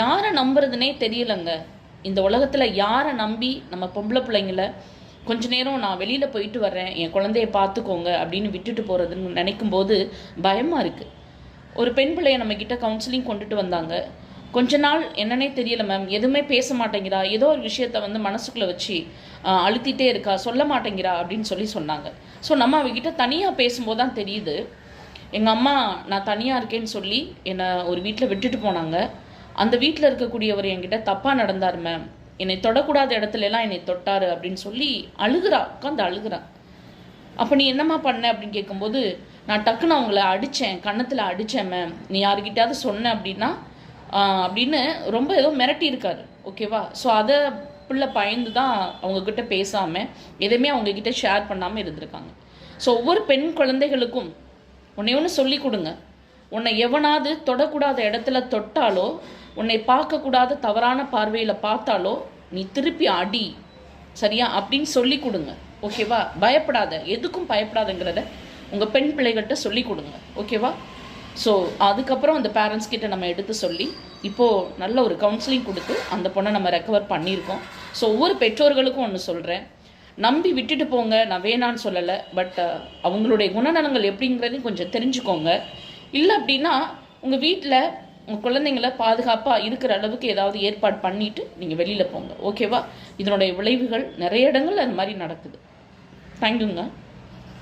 யாரை நம்புறதுனே தெரியலங்க. இந்த உலகத்தில் யாரை நம்பி நம்ம பொம்பளை பிள்ளைங்கள கொஞ்ச நேரம் நான் வெளியில் போயிட்டு வர்றேன் என் குழந்தைய பார்த்துக்கோங்க அப்படின்னு விட்டுட்டு போகிறதுன்னு நினைக்கும் போது பயமாக இருக்குது ஒரு பெண் பிள்ளைய நம்ம கவுன்சிலிங் கொண்டுட்டு வந்தாங்க. கொஞ்ச நாள் என்னன்னே தெரியல மேம் எதுவுமே பேச மாட்டேங்கிறா. ஏதோ ஒரு விஷயத்த வந்து மனசுக்குள்ளே வச்சு அழுத்திட்டே இருக்கா சொல்ல மாட்டேங்கிறா அப்படின்னு சொல்லி சொன்னாங்க. ஸோ நம்ம அவகிட்ட தனியாக பேசும்போது தான் தெரியுது. எங்கள் அம்மா நான் தனியாக இருக்கேன்னு சொல்லி என்னை ஒரு வீட்டில் விட்டுட்டு போனாங்க. அந்த வீட்டில் இருக்கக்கூடியவர் என்கிட்ட தப்பாக நடந்தார் மேம் என்னை தொடக்கூடாத இடத்துல எல்லாம் என்னை தொட்டாரு அப்படின்னு சொல்லி அழுகுறா உட்காந்து அழுகுறா. அப்போ நீ என்னம்மா பண்ண அப்படின்னு கேட்கும்போது நான் டக்குன்னு அவங்கள அடித்தேன் கன்னத்தில் அடித்தேன் மேம் நீ யாருக்கிட்டாவது சொன்ன அப்படின்னா அப்படின்னு ரொம்ப ஏதோ மிரட்டி இருக்காரு ஓகேவா ஸோ அதை பிள்ளை பயந்து தான் அவங்கக்கிட்ட பேசாமல் எதையுமே அவங்கக்கிட்ட ஷேர் பண்ணாமல் இருந்திருக்காங்க. ஸோ ஒவ்வொரு பெண் குழந்தைகளுக்கும் ஒன்றே ஒன்று சொல்லி கொடுங்க. உன்னை எவனாவது தொடக்கூடாத இடத்துல தொட்டாலோ உன்னை பார்க்கக்கூடாத தவறான பார்வையில் பார்த்தாலோ நீ திருப்பி அடி. சரியா? அப்படின்னு சொல்லி கொடுங்க. ஓகேவா? பயப்படாத. எதுக்கும் பயப்படாதங்கிறத உங்கள் பெண் பிள்ளைகள்கிட்ட சொல்லி கொடுங்க. ஓகேவா? ஸோ அதுக்கப்புறம் அந்த பேரண்ட்ஸ் கிட்ட நம்ம எடுத்து சொல்லி இப்போது நல்ல ஒரு கவுன்சிலிங் கொடுத்து அந்த பொண்ணை நம்ம ரெக்கவர் பண்ணியிருக்கோம். ஸோ ஒவ்வொரு பெற்றோர்களுக்கும் ஒன்று சொல்கிறேன் நம்பி விட்டுட்டு போங்க. நான் வேணான்னு சொல்லலை. பட் அவங்களுடைய குணநலங்கள் எப்படிங்கிறதையும் கொஞ்சம் தெரிஞ்சுக்கோங்க. இல்லை அப்படின்னா உங்கள் வீட்டில் உங்கள் குழந்தைங்கள பாதுகாப்பாக இருக்கிற அளவுக்கு ஏதாவது ஏற்பாடு பண்ணிட்டு நீங்கள் வெளியில் போங்க. ஓகேவா? இதனுடைய விளைவுகள் நிறைய இடங்கள் அது மாதிரி நடக்குது. தேங்க்யூங்க